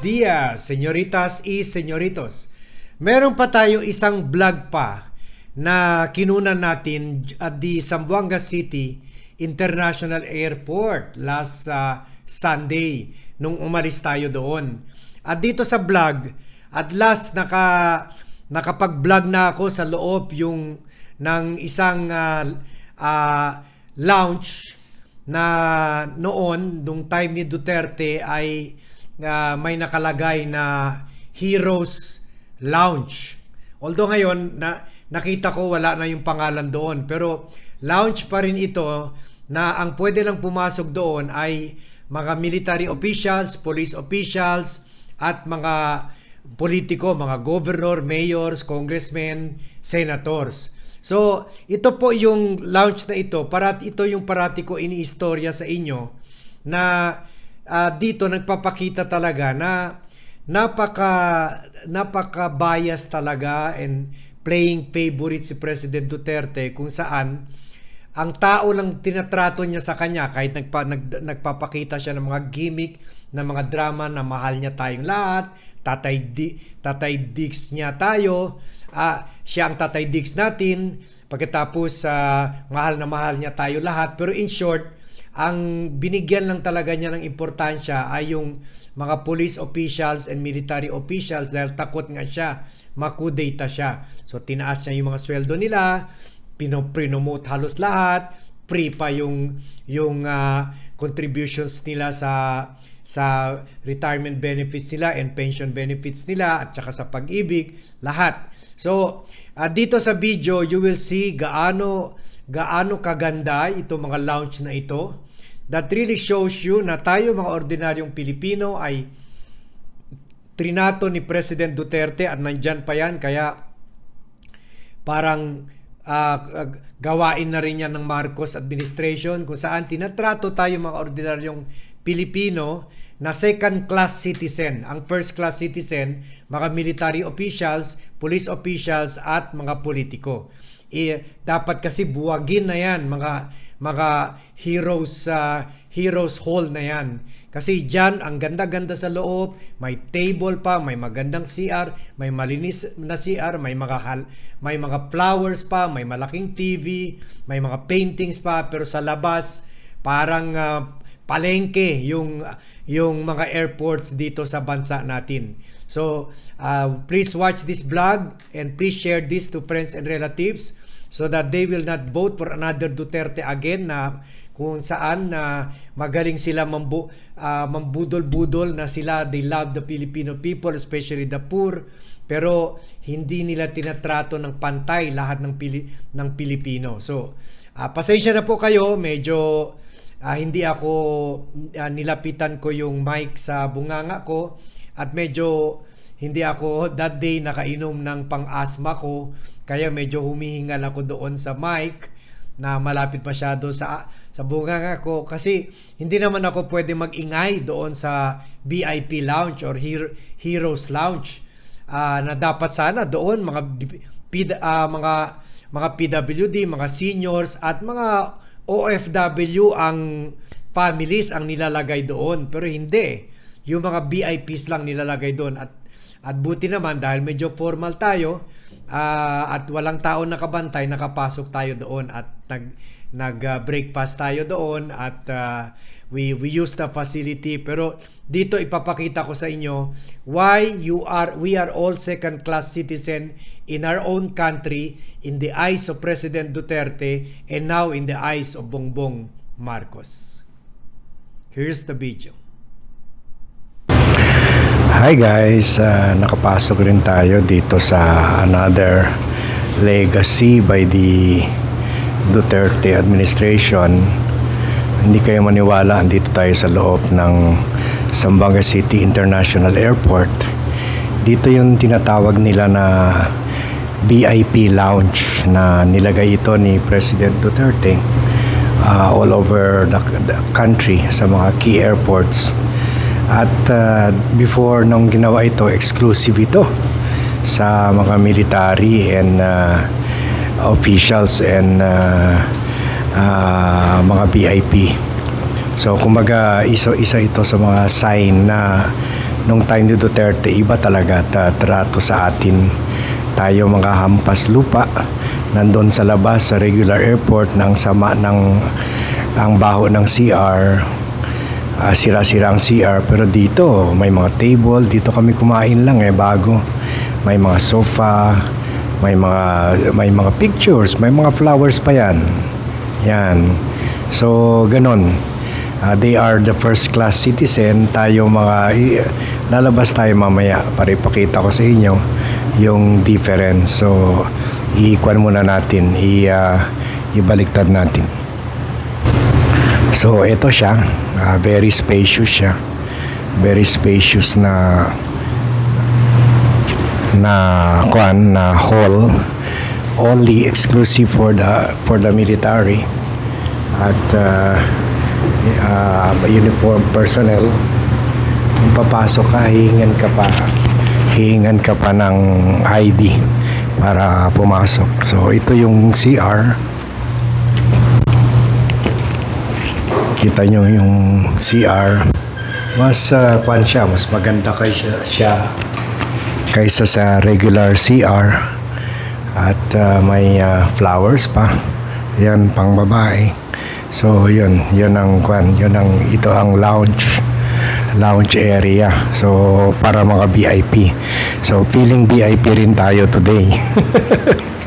dias, señoritas y señoritos. Meron pa tayo isang vlog pa na kinunan natin at the Zamboanga City International Airport last uh, Sunday nung umalis tayo doon. At dito sa vlog, at last naka nakapag-vlog na ako sa loob yung ng isang uh, uh, lounge na noon nung time ni Duterte ay uh, may nakalagay na Heroes Lounge. Although ngayon na nakita ko wala na yung pangalan doon pero lounge pa rin ito na ang pwede lang pumasok doon ay mga military officials, police officials at mga politiko, mga governor, mayors, congressmen, senators. So, ito po yung launch na ito. Para ito yung parati ko iniistorya sa inyo na uh, dito nagpapakita talaga na napaka napaka bias talaga and playing favorite si President Duterte kung saan ang tao lang tinatrato niya sa kanya kahit nagpa, nag, nagpapakita siya ng mga gimmick ng mga drama na mahal niya tayong lahat tatay di, tatay Dix niya tayo uh, siya ang tatay Dix natin. Pagkatapos uh, mahal na mahal niya tayo lahat. Pero in short ang binigyan lang talaga niya ng importansya ay yung mga police officials and military officials dahil takot nga siya makudata siya so tinaas niya yung mga sweldo nila pinopromote halos lahat, free pa yung yung uh, contributions nila sa sa retirement benefits nila and pension benefits nila at saka sa pag-ibig, lahat. So, uh, dito sa video, you will see gaano gaano kaganda itong mga lounge na ito. That really shows you na tayo mga ordinaryong Pilipino ay trinato ni President Duterte at nandyan pa yan kaya parang uh, gawain na rin yan ng Marcos administration kung saan tinatrato tayo mga ordinaryong Pilipino na second class citizen. Ang first class citizen, mga military officials, police officials at mga politiko. E, dapat kasi buwagin na yan mga mga heroes uh, heroes hall na yan. Kasi diyan ang ganda-ganda sa loob may table pa may magandang CR may malinis na CR may mga hal, may mga flowers pa may malaking TV may mga paintings pa pero sa labas parang uh, palengke yung yung mga airports dito sa bansa natin so uh, please watch this vlog and please share this to friends and relatives so that they will not vote for another Duterte again na kung saan na magaling sila mambu, uh, mambudol-budol na sila. They love the Filipino people especially the poor. Pero hindi nila tinatrato ng pantay lahat ng Pili, ng Pilipino. So, uh, pasensya na po kayo, medyo uh, hindi ako uh, nilapitan ko yung mic sa bunganga ko at medyo hindi ako that day nakainom ng pang-asma ko kaya medyo humihingal ako doon sa mic na malapit masyado sa sa bunganga ko kasi hindi naman ako pwede magingay doon sa VIP lounge or Hero, Heroes lounge. Uh, na dapat sana doon mga uh, mga mga PWD, mga seniors at mga OFW ang families ang nilalagay doon. Pero hindi yung mga VIPs lang nilalagay doon at at buti naman dahil medyo formal tayo uh, at walang tao nakabantay, nakapasok tayo doon at nag nag uh, breakfast tayo doon at uh, we we use the facility pero dito ipapakita ko sa inyo why you are we are all second class citizen in our own country in the eyes of President Duterte and now in the eyes of Bongbong Marcos. Here's the video. Hi guys, uh, nakapasok rin tayo dito sa another legacy by the Duterte administration. Hindi kayo maniwala, andito tayo sa loob ng Zamboanga City International Airport. Dito yung tinatawag nila na VIP lounge na nilagay ito ni President Duterte uh, all over the, the country sa mga key airports at uh, before nung ginawa ito, exclusive ito sa mga military and uh, officials and uh, uh, mga VIP. So kumbaga isa, isa ito sa mga sign na nung time ni Duterte iba talaga ta- trato sa atin. Tayo mga hampas lupa nandun sa labas sa regular airport ng sama ng ang baho ng CR ah, sira-sira ang CR pero dito may mga table. Dito kami kumain lang eh bago. May mga sofa may mga may mga pictures may mga flowers pa yan. Yan. So ganon. Ah, they are the first class citizen. Tayo mga lalabas tayo mamaya para ipakita ko sa inyo yung difference. So iikwan muna natin i ah, ibaliktad natin So ito siya, ah, very spacious siya. Very spacious na na kwan na hall. Only exclusive for the for the military. At uh, uh, uniform personnel. Papasok ka hihingan ka pa. Hihingan ka pa ng ID para pumasok. So ito yung CR kita nyo yung CR mas uh, kwan siya mas maganda kaysa siya kaysa sa regular CR at uh, may uh, flowers pa. Yan pang babae. So yun yun ang kwan yun ang ito ang lounge lounge area. So para mga VIP so feeling VIP rin tayo today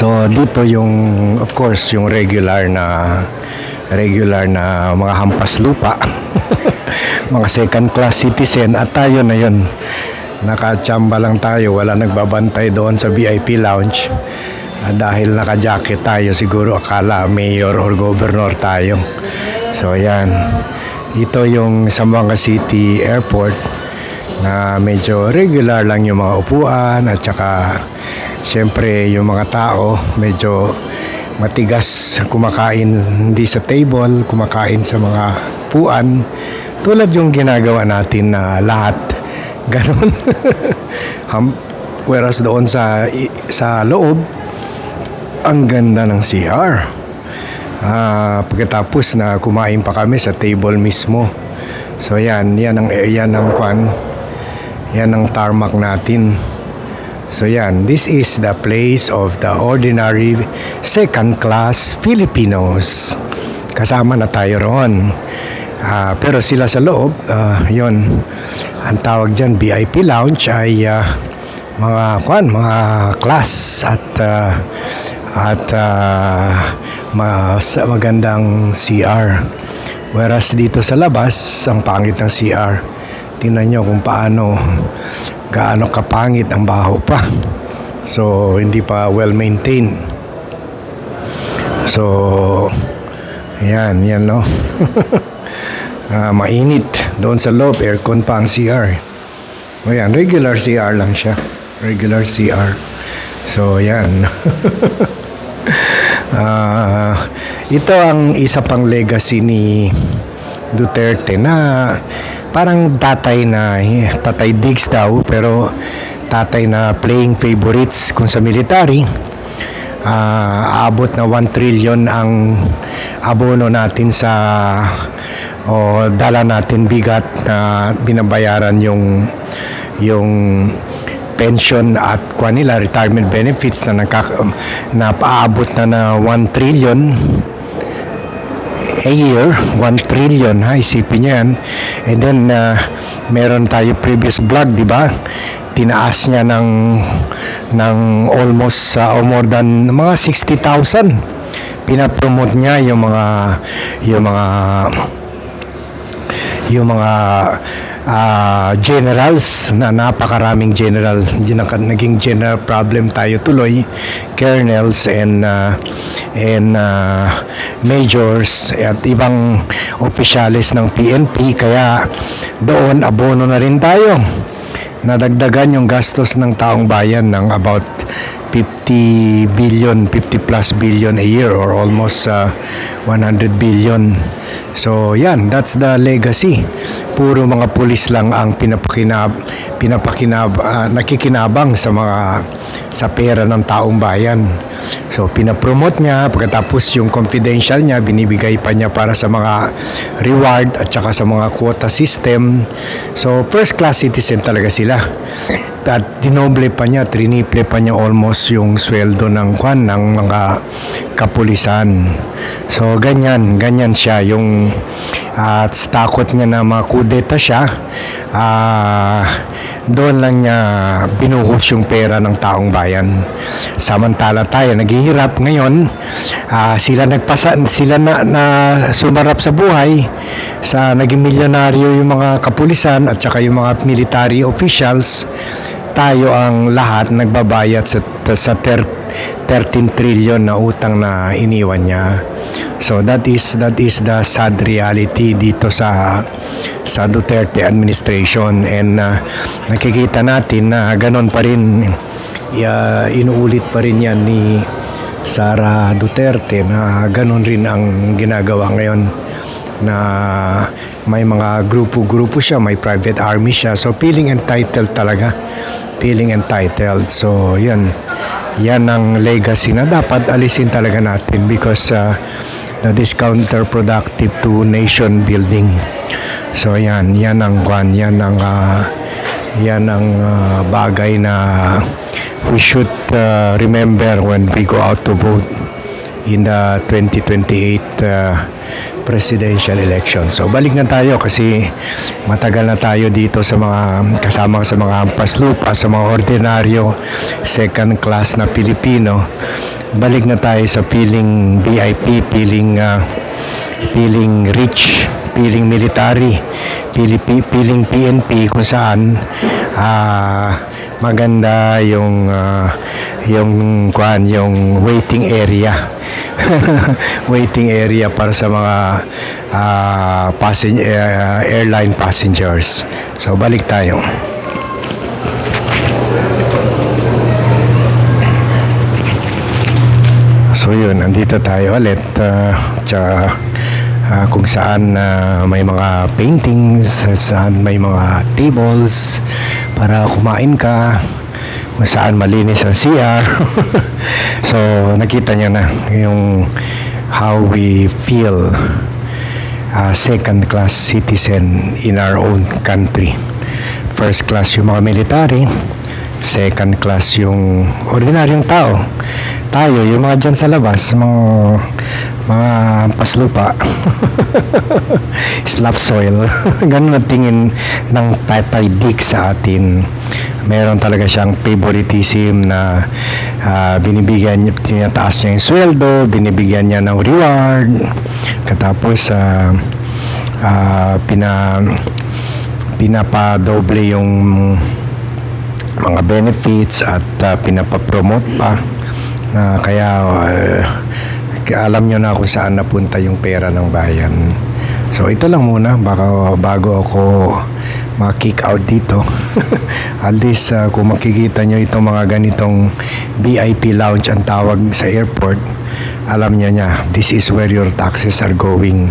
So dito yung of course yung regular na regular na mga hampas lupa. mga second class citizen at tayo na yun. Nakachamba lang tayo, wala nagbabantay doon sa VIP lounge. Ah, dahil naka-jacket tayo, siguro akala mayor or governor tayo. So yan. Ito yung Zamboanga City Airport na medyo regular lang yung mga upuan at saka syempre yung mga tao medyo matigas kumakain hindi sa table kumakain sa mga upuan. Tulad yung ginagawa natin na lahat. Ganon whereas doon sa sa loob ang ganda ng CR Ah, pagkatapos na kumain pa kami sa table mismo. So yan. Yan ang yan ang kwan. Yan ang tarmac natin. So yan, this is the place of the ordinary second class Filipinos. Kasama na tayo roon. Ah, pero sila sa loob, ah, yon ang tawag dyan VIP lounge ay ah, mga kwan, mga class at ah, at ah, mas magandang CR. Whereas dito sa labas, ang pangit ng CR. Tingnan nyo kung paano, gaano kapangit ang baho pa. So, hindi pa well maintained. So, yan, yan no. Ah, mainit. Doon sa loob, aircon pa ang CR. O yan, regular CR lang siya. Regular CR. So, yan. Ah, ito ang isa pang legacy ni Duterte na parang tatay na tatay digs daw pero tatay na playing favorites kung sa military. Ah, aabot na 1 trillion ang abono natin sa o dala natin bigat na binabayaran yung yung pension at kuha nila retirement benefits na nakaka, na paabot na na 1 trillion a year, 1 trillion ha, isipin niyo yan. And then, uh, meron tayo previous vlog, di ba? Tinaas niya ng, ng almost uh, or more than mga 60,000. Pinapromote niya yung mga, yung mga, yung mga ah, generals na napakaraming general. Naging general problem tayo tuloy. Colonels and ah, and ah, majors at ibang opisyalis ng PNP kaya doon abono na rin tayo nadagdagan yung gastos ng taong bayan ng about 50 billion, 50 plus billion a year or almost uh, 100 billion. So yan, that's the legacy. Puro mga pulis lang ang pinapakinab, pinapakinab, ah, nakikinabang sa mga sa pera ng taong bayan. So pinapromote niya, pagkatapos yung confidential niya, binibigay pa niya para sa mga reward at saka sa mga quota system. So first class citizen talaga sila. At dinoble pa niya, triniple pa niya almost yung sweldo ng kwan ng mga kapulisan. So ganyan, ganyan siya yung at takot niya na makudeta siya. Ah, doon lang niya binuhos yung pera ng taong bayan. Samantala tayo naghihirap ngayon, ah, sila nagpasa sila na, na sumarap sa buhay sa naging milyonaryo yung mga kapulisan at saka yung mga military officials tayo ang lahat nagbabayad sa, sa ter, 13 trillion na utang na iniwan niya. So that is that is the sad reality dito sa sa Duterte administration and uh, nakikita natin na ganon pa rin uh, inuulit pa rin yan ni Sara Duterte na ganon rin ang ginagawa ngayon na may mga grupo-grupo siya, may private army siya. So feeling entitled talaga. Feeling entitled. So yan. Yan ang legacy na dapat alisin talaga natin because uh, that is counterproductive to nation building. So yan, yan ang kwan, yan ang uh, yan ang uh, bagay na we should uh, remember when we go out to vote in the 2028 uh, presidential election. So balik na tayo kasi matagal na tayo dito sa mga kasama sa mga hampas sa mga ordinaryo second class na Pilipino. Balik na tayo sa feeling VIP, feeling uh, feeling rich, feeling military, feeling, feeling PNP kung saan ah maganda yung ah, yung kwan yung waiting area waiting area para sa mga ah, passen- eh, airline passengers so balik tayo So yun, nandito tayo ulit. Uh, ah, kung saan ah, may mga paintings, saan may mga tables para kumain ka, saan malinis ang CR. so nakita niyo na yung how we feel uh, second class citizen in our own country. First class yung mga military, second class yung ordinaryong tao. Tayo, yung mga dyan sa labas, mga, mga paslupa, slap soil, ganun ang tingin ng tatay Dick sa atin. Meron talaga siyang favoritism na ah, binibigyan niya, tinataas niya yung sweldo, binibigyan niya ng reward, katapos ah, ah, pina, pinapadoble yung mga benefits at uh, pinapapromote pa. Na kaya uh, alam nyo na kung saan napunta yung pera ng bayan. So ito lang muna baka bago ako ma-kick out dito. At least uh, kung makikita nyo itong mga ganitong VIP lounge ang tawag sa airport, alam niya niya, this is where your taxes are going.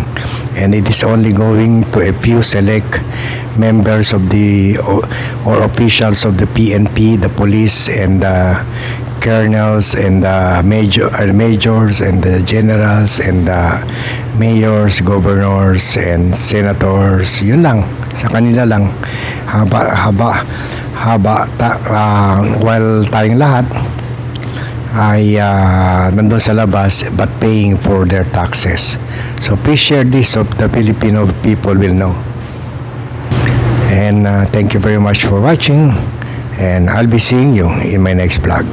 And it is only going to a few select members of the or, or officials of the PNP, the police, and the colonels and the major uh, majors and the generals and the mayors, governors and senators. Yun lang sa kanila lang haba haba haba ta, ah, while tayong lahat ay ah, nandun sa labas but paying for their taxes. So please share this so the Filipino people will know. And uh, thank you very much for watching and I'll be seeing you in my next vlog.